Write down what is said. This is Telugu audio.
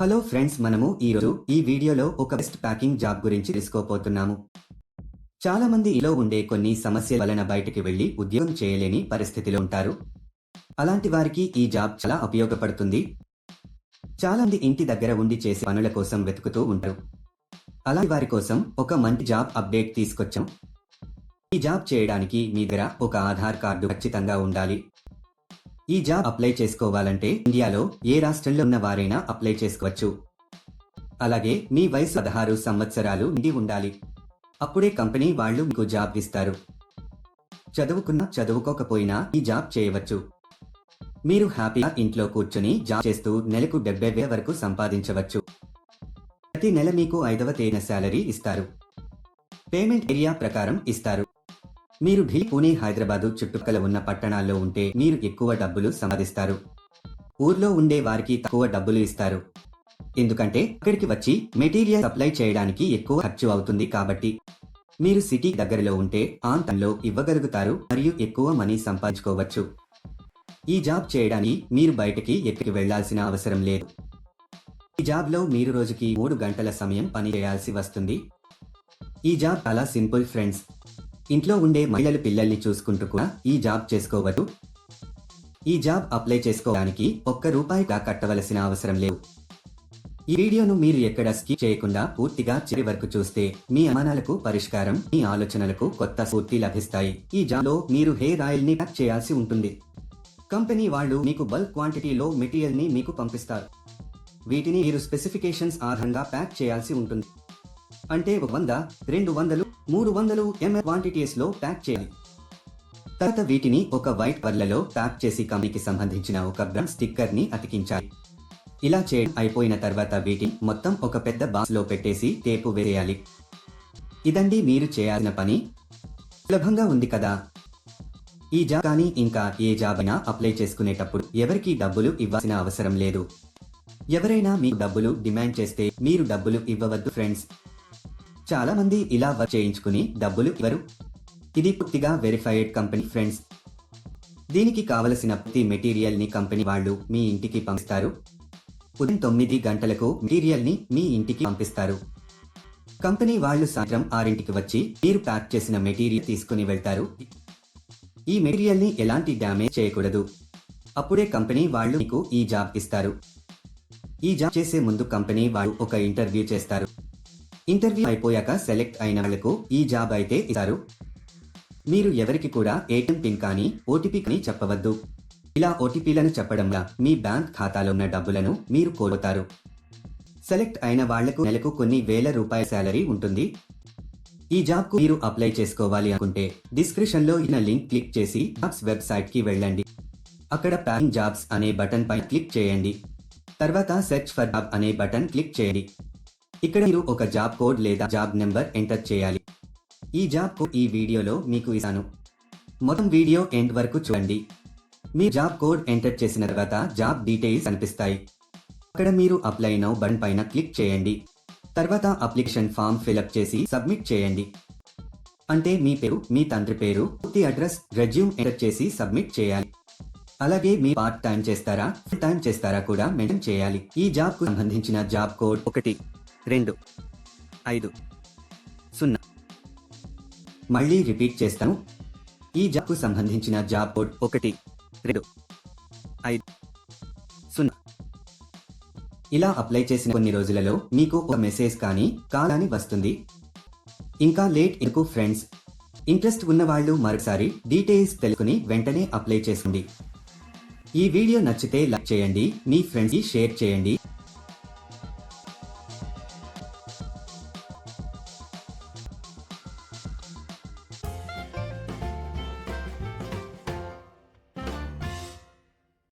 హలో ఫ్రెండ్స్ మనము ఈరోజు ఈ వీడియోలో ఒక బెస్ట్ ప్యాకింగ్ జాబ్ గురించి తెలుసుకోపోతున్నాము చాలా మంది ఇలా ఉండే కొన్ని సమస్యల వలన బయటకి వెళ్ళి ఉద్యోగం చేయలేని పరిస్థితిలో ఉంటారు. అలాంటి వారికి ఈ జాబ్ చాలా ఉపయోగపడుతుంది. చాలా మంది ఇంటి దగ్గర ఉండి చేసే పనుల కోసం వెతుకుతూ ఉంటారు. అలాంటి వారి కోసం ఒక మంచి జాబ్ అప్డేట్ తీసుకొచ్చాం. ఈ జాబ్ చేయడానికి మీ దగ్గర ఒక ఆధార్ కార్డు ఖచ్చితంగా ఉండాలి. ఈ జాబ్ అప్లై చేసుకోవాలంటే ఇండియాలో ఏ రాష్ట్రంలో ఉన్న వారైనా అప్లై చేసుకోవచ్చు. అలాగే మీ వయసు పదహారు సంవత్సరాలు నిండి ఉండాలి. అప్పుడే కంపెనీ వాళ్ళు మీకు జాబ్ ఇస్తారు. చదువుకున్నా చదువుకోకపోయినా ఈ జాబ్ చేయవచ్చు. మీరు హ్యాపీగా ఇంట్లో కూర్చుని జాబ్ చేస్తూ నెలకు డెబ్బై వేల వరకు సంపాదించవచ్చు. ప్రతి నెల మీకు ఐదవ తేదీన శాలరీ ఇస్తారు. పేమెంట్ ఏరియా ప్రకారం ఇస్తారు. మీరు ఢిల్లీ పూణే హైదరాబాదు చుట్టుపక్కల ఉన్న పట్టణాల్లో ఉంటే మీరు ఎక్కువ డబ్బులు సంపాదిస్తారు. ఊర్లో ఉండే వారికి తక్కువ డబ్బులు ఇస్తారు. ఎందుకంటే అక్కడికి వచ్చి మెటీరియల్ సప్లై చేయడానికి ఎక్కువ ఖర్చు అవుతుంది కాబట్టి మీరు సిటీ దగ్గరలో ఉంటే ఆంతంలో ఇవ్వగలుగుతారు మరియు ఎక్కువ మనీ సంపాదించుకోవచ్చు. ఈ జాబ్ చేయడానికి మీరు బయటకి ఎక్కడికి వెళ్ళాల్సిన అవసరం లేదు. ఈ జాబ్లో మీరు రోజుకి మూడు గంటల సమయం పని చేయాల్సి వస్తుంది. ఈ జాబ్ చాలా సింపుల్ ఫ్రెండ్స్. ఇంట్లో ఉండే మహిళలు పిల్లల్ని చూసుకుంటూ కూడా ఈ జాబ్ చేసుకోవచ్చు. ఈ జాబ్ అప్లై చేసుకోవడానికి ఒక్క రూపాయి కట్టవలసిన అవసరం లేదు. ఈ వీడియోను మీరు ఎక్కడ స్కిప్ చేయకుండా పూర్తిగా చివరి వరకు చూస్తే మీ అనుమానాలకు పరిష్కారం మీ ఆలోచనలకు కొత్త స్ఫూర్తి లభిస్తాయి. ఈ జాబ్లో మీరు హెయిర్ ఆయిల్ని ప్యాక్ చేయాల్సి ఉంటుంది. కంపెనీ వాళ్ళు మీకు బల్క్ క్వాంటిటీలో మెటీరియల్ని మీకు పంపిస్తారు. వీటిని మీరు స్పెసిఫికేషన్స్ ఆధారంగా ప్యాక్ చేయాల్సి ఉంటుంది. అంటే ఒక వంద రెండు వందలు మూడు వందలు ఎంఎల్ క్వాంటిటీస్లో ప్యాక్ చేయాలి. తర్వాత వీటిని ఒక వైట్ పర్లలో ప్యాక్ చేసి కంపెనీకి సంబంధించిన ఒక బ్రాండ్ స్టిక్కర్ని అతికించాలి. ఇలా చేయడం అయిపోయిన తర్వాత వీటిని మొత్తం ఒక పెద్ద బాక్స్లో పెట్టేసి టేపు వేయాలి ఇదండి మీరు చేయాల్సిన పని. సులభంగా ఉంది కదా. ఈ జాబ్ కానీ ఇంకా ఏ జాబ్ అయినా అప్లై చేసుకునేటప్పుడు ఎవరికి డబ్బులు ఇవ్వాల్సిన అవసరం లేదు. ఎవరైనా మీకు డబ్బులు డిమాండ్ చేస్తే మీరు డబ్బులు ఇవ్వవద్దు ఫ్రెండ్స్. చాలా మంది ఇలా వర్క్ చేయించుకుని డబ్బులు ఇవ్వరు. ఇది పూర్తిగా వెరిఫైడ్ కంపెనీ ఫ్రెండ్స్ దీనికి కావలసిన ప్రతి మెటీరియల్ని కంపెనీ వాళ్ళు మీ ఇంటికి పంపిస్తారు. ఉదయం తొమ్మిది గంటలకు మెటీరియల్ని మీ ఇంటికి పంపిస్తారు. కంపెనీ వాళ్ళు సాయంత్రం ఆరింటికి వచ్చి మీరు ప్యాక్ చేసిన మెటీరియల్ తీసుకుని వెళ్తారు. ఈ మెటీరియల్ని ఎలాంటి డ్యామేజ్ చేయకూడదు. అప్పుడే కంపెనీ వాళ్ళు మీకు ఈ జాబ్ ఇస్తారు. ఈ జాబ్ చేసే ముందు కంపెనీ వాళ్ళు ఒక ఇంటర్వ్యూ చేస్తారు. ఇంటర్వ్యూ అయిపోయాక సెలెక్ట్ అయిన వాళ్ళకు ఈ జాబ్ అయితే ఇస్తారు. మీరు ఎవరికి కూడా ఏటీఎం పిన్ కానీ ఓటీపీ కానీ చెప్పవద్దు. ఇలా ఓటీపీలను చెప్పడంలా మీ బ్యాంక్ ఖాతాలో ఉన్న డబ్బులను మీరు కోల్పోతారు. సెలెక్ట్ అయిన వాళ్ళకు నెలకు కొన్ని వేల రూపాయల శాలరీ ఉంటుంది. ఈ జాబ్కు మీరు అప్లై చేసుకోవాలి అనుకుంటే డిస్క్రిప్షన్లో ఇన్న లింక్ క్లిక్ చేసి జాబ్స్ వెబ్సైట్కి వెళ్ళండి. అక్కడ ప్యాన్ జాబ్స్ అనే బటన్ పై క్లిక్ చేయండి. తర్వాత సెర్చ్ ఫర్ జాబ్ అనే బటన్ క్లిక్ చేయండి. ఇక్కడ మీరు ఒక జాబ్ కోడ్ లేదా జాబ్ నెంబర్ ఎంటర్ చేయాలి. ఈ జాబ్ కోడ్ ఈ వీడియోలో మీకు ఇస్తాను. మొత్తం వీడియో ఎండ్ వరకు చూడండి. మీ జాబ్ కోడ్ ఎంటర్ చేసిన తర్వాత జాబ్ డీటెయిల్స్ కనిపిస్తాయి. అక్కడ మీరు అప్లై నౌ బటన్ పైన క్లిక్ చేయండి. తర్వాత అప్లికేషన్ ఫామ్ ఫిలప్ చేసి సబ్మిట్ చేయండి. అంటే మీ పేరు మీ తండ్రి పేరు పూర్తి అడ్రస్ రెజ్యూమ్ ఎంటర్ చేసి సబ్మిట్ చేయాలి. అలాగే మీ పార్ట్ టైం చేస్తారా ఫుల్ టైం చేస్తారా కూడా మెన్షన్ చేయాలి. ఈ జాబ్కు సంబంధించిన జాబ్ కోడ్ ఒకటి. రెండు ఐదు సున్నా. మళ్ళీ రిపీట్ చేస్తాను. ఈ జాబ్కు సంబంధించిన జాబ్ కోడ్ ఒకటి రెండు ఐదు సున్నా. ఇలా అప్లై చేసిన కొన్ని రోజులలో మీకు ఒక మెసేజ్ కానీ కాల్ అని వస్తుంది. ఇంకా లేట్ ఎందుకు ఫ్రెండ్స్? ఇంట్రెస్ట్ ఉన్నవాళ్ళు మరొకసారి మరోసారి డీటెయిల్స్ తెలుసుకుని వెంటనే అప్లై చేసింది ఈ వీడియో నచ్చితే లైక్ చేయండి మీ ఫ్రెండ్స్కి షేర్ చేయండి.